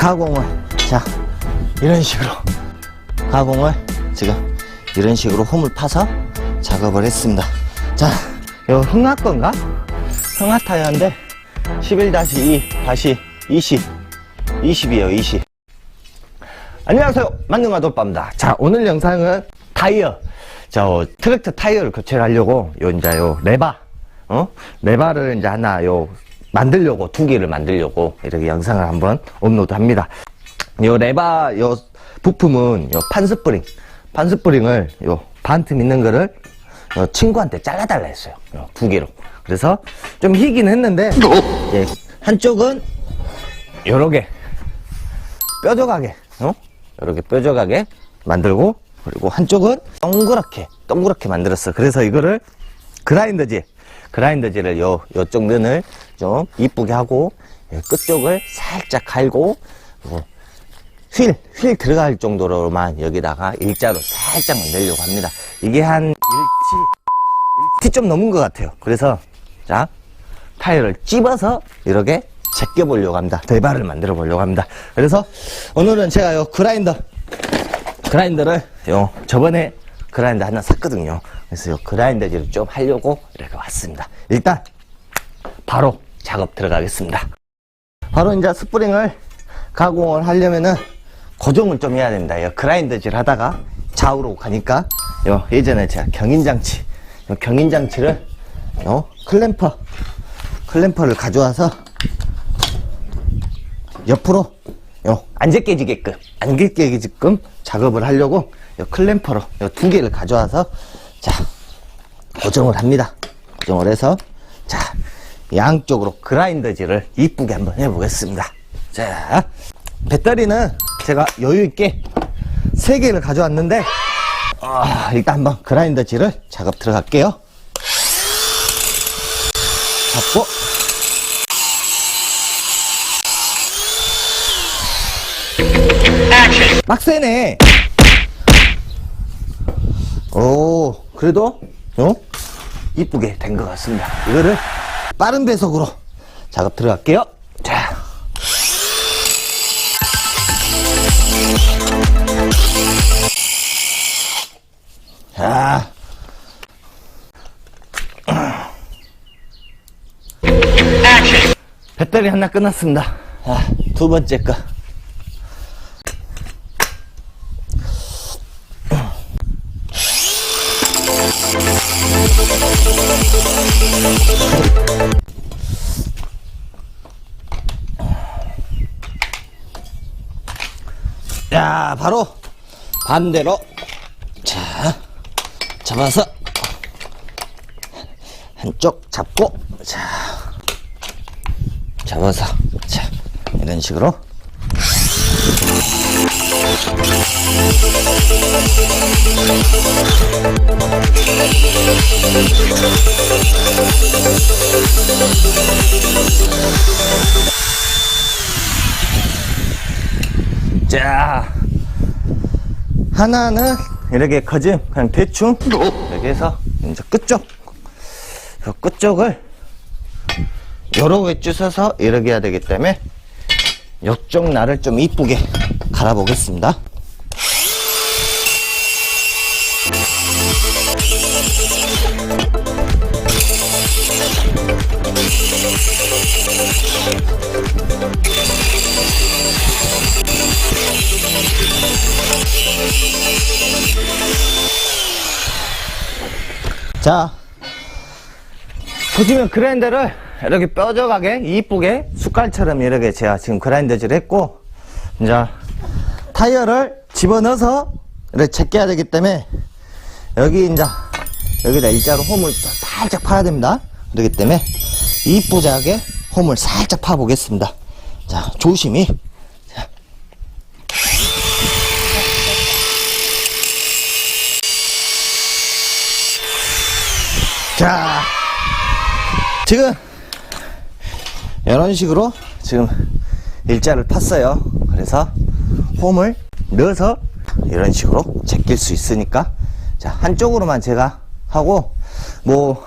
가공을. 자 이런 식으로. 가공을 지금 이런 식으로 홈을 파서 작업을 했습니다. 자, 요 흥하 건가? 흥하 타이어인데 11-2 다시 20 20이에요 20 안녕하세요. 만능아 돌빠입니다. 자 오늘 영상은 타이어. 저 트랙터 타이어를 교체를 하려고 요 이제 요 레바. 어? 레바를 이제 하나 요 만들려고 두 개를 만들려고 이렇게 영상을 한번 업로드 합니다. 요 레바 요 부품은 요 판스프링. 판스프링을 요 반틈 있는 거를 요 친구한테 잘라달라 했어요. 요두 개로. 그래서 좀 희긴 했는데 예, 한쪽은 요렇게 뾰족하게 어? 요렇게 뾰족하게 만들고 그리고 한쪽은 동그랗게 동그랗게 만들었어. 그래서 이거를 그라인더지 그라인더지를 요 요쪽 면을 좀 이쁘게 하고 예, 끝쪽을 살짝 갈고 그리고 휠, 휠 들어갈 정도로만 여기다가 일자로 살짝 만들려고 합니다. 이게 한 1티, 1티 좀 넘은 것 같아요. 그래서, 자, 타이어를 찝어서 이렇게 제껴보려고 합니다. 대발을 만들어 보려고 합니다. 그래서 오늘은 제가 요 그라인더, 그라인더를 요 저번에 그라인더 하나 샀거든요. 그래서 요 그라인더질을 좀 하려고 이렇게 왔습니다. 일단 바로 작업 들어가겠습니다. 바로 이제 스프링을 가공을 하려면은 고정을 좀 해야 됩니다. 요 그라인더질 하다가 좌우로 가니까 요 예전에 제가 경인장치, 요 경인장치를 요 클램퍼, 클램퍼를 가져와서 옆으로 요안 제껴지게끔, 안 제껴지게끔 작업을 하려고 요 클램퍼로 요 두 개를 가져와서 자 고정을 합니다. 고정을 해서 자 양쪽으로 그라인더질을 이쁘게 한번 해보겠습니다. 자 배터리는 제가 여유 있게 세 개를 가져왔는데 아, 일단 한번 그라인더질을 작업 들어갈게요. 잡고 빡세네. 오, 그래도, 어? 이쁘게 된 것 같습니다. 이거를 빠른 배속으로 작업 들어갈게요. 자. 자. 배터리 하나 끝났습니다. 자, 두 번째 거. 야, 바로 반대로. 자 잡아서 한쪽 잡고 자 잡아서 자 이런 식으로 자 하나는 이렇게 거짐 그냥 대충 이렇게 해서 이제 끝쪽 그 끝쪽을 여러 개 쭈서서 이렇게 해야 되기 때문에 이쪽 날을 좀 이쁘게 갈아보겠습니다 자 보시면 그라인더를 이렇게 뾰족하게 이쁘게 숟갈처럼 이렇게 제가 지금 그라인더질 했고 이제 타이어를 집어넣어서 이렇게 제껴야 되기 때문에 여기 이제 여기다 일자로 홈을 살짝 파야 됩니다 그렇기 때문에 이쁘게 홈을 살짝 파 보겠습니다 자 조심히 자. 자, 지금 이런 식으로 지금 일자를 팠어요. 그래서 홈을 넣어서 이런 식으로 제낄 수 있으니까 자 한쪽으로만 제가 하고 뭐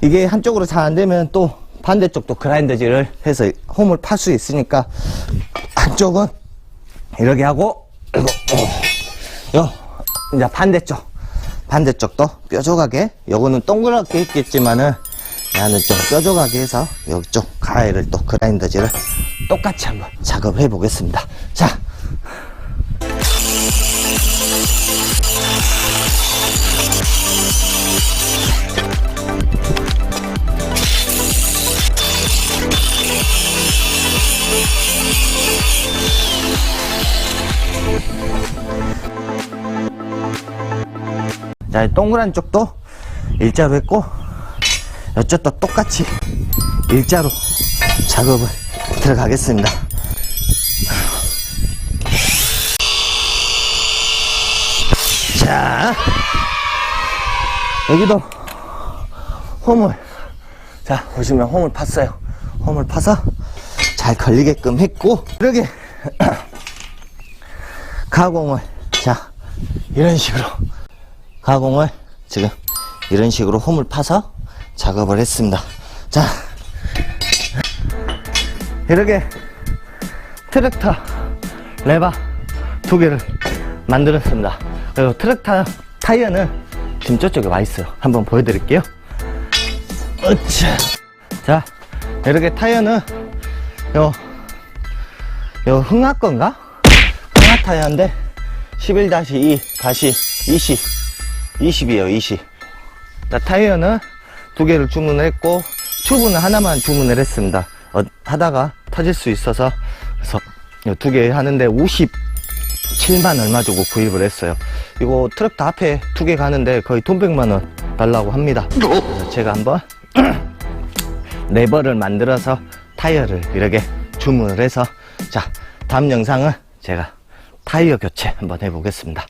이게 한쪽으로 잘 안 되면 또 반대쪽도 그라인더질을 해서 홈을 팔 수 있으니까 한쪽은 이렇게 하고 어, 요 이제 반대쪽 반대쪽도 뾰족하게 요거는 동그랗게 했겠지만은 나는 좀 뾰족하게 해서 이쪽 가해를 또 그라인더질을 똑같이 한번 작업해 보겠습니다. 자 자, 이 동그란 쪽도 일자로 했고, 이쪽도 똑같이 일자로 작업을 들어가겠습니다. 자, 여기도 홈을, 자, 보시면 홈을 팠어요. 홈을 파서 잘 걸리게끔 했고, 이렇게 가공을, 자, 이런 식으로 가공을 지금 이런 식으로 홈을 파서 작업을 했습니다. 자, 이렇게 트랙터 레바 두 개를 만들었습니다. 그리고 트랙터 타이어는 지금 저쪽에 와 있어요. 한번 보여드릴게요. 으차. 자, 이렇게 타이어는 요, 요 흥하 건가? 흥하 타이어인데 11-2 다시 20 20이에요 20 자, 타이어는 두 개를 주문을 했고 튜브는 하나만 주문을 했습니다. 어, 하다가 터질 수 있어서. 그래서 두 개 하는데 57만 얼마 주고 구입을 했어요. 이거 트럭터 앞에 두 개 가는데 거의 돈 100만 원 달라고 합니다. 그래서 제가 한번 레버를 만들어서 타이어를 이렇게 주문을 해서 자 다음 영상은 제가 타이어 교체 한번 해보겠습니다